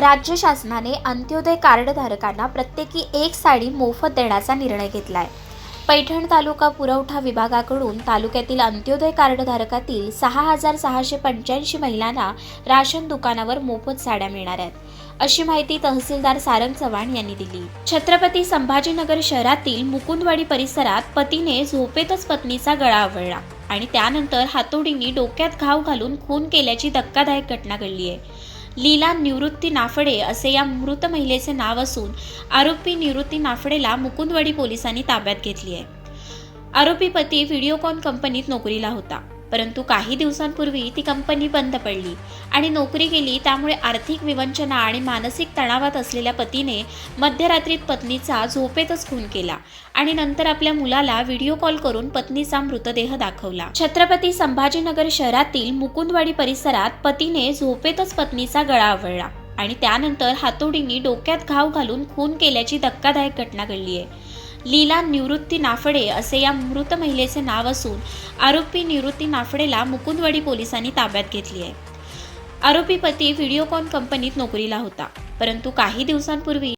राज्य शासनाने अंत्योदय कार्डधारकांना प्रत्येकी एक साडी मोफत देण्याचा निर्णय घेतला आहे पैठण तालुका पुरवठा विभागाकडून तालुक्यातील अंत्योदय कार्डधारकातील सहा हजार सहाशे पंच्याऐंशी महिलांना राशन दुकानावर मोफत साड्या मिळणार आहेत. अशी माहिती तहसीलदार सारंग चव्हाण यांनी दिली. छत्रपती संभाजीनगर शहरातील मुकुंदवाडी परिसरात पतीने झोपेतच पत्नीचा गळा आवळला आणि त्यानंतर हातोडीने डोक्यात घाव घालून खून केल्याची धक्कादायक घटना घडली आहे लीला निवृत्ती नाफडे असे या मृत महिलेचे नाव असून आरोपी निवृत्ती नाफडेला मुकुंदवाडी पोलिसांनी ताब्यात घेतली आहे. आरोपी पती व्हिडिओकॉन कंपनीत नोकरीला होता. परंतु काही दिवसांपूर्वी ती कंपनी बंद पडली आणि नोकरी गेली त्यामुळे आर्थिक विवंचना आणि मानसिक तणावात असलेल्या पतीने मध्यरात्रीत पत्नीचा झोपेतच खून केला आणि नंतर आपल्या मुलाला व्हिडिओ कॉल करून पत्नीचा मृतदेह दाखवला. छत्रपती संभाजीनगर शहरातील मुकुंदवाडी परिसरात पतीने झोपेतच पत्नीचा गळा आवळला आणि त्यानंतर हातोडीने डोक्यात घाव घालून खून केल्याची धक्कादायक घटना घडली आहे. लीला निवृत्ती नाफडे असे या मृत महिलेचे नाव असून आरोपी निवृत्ती नाफडेला मुकुंदवाडी पोलिसांनी ताब्यात घेतली आहे. आरोपी पती व्हिडिओकॉन कंपनीत नोकरीला होता परंतु काही दिवसांपूर्वी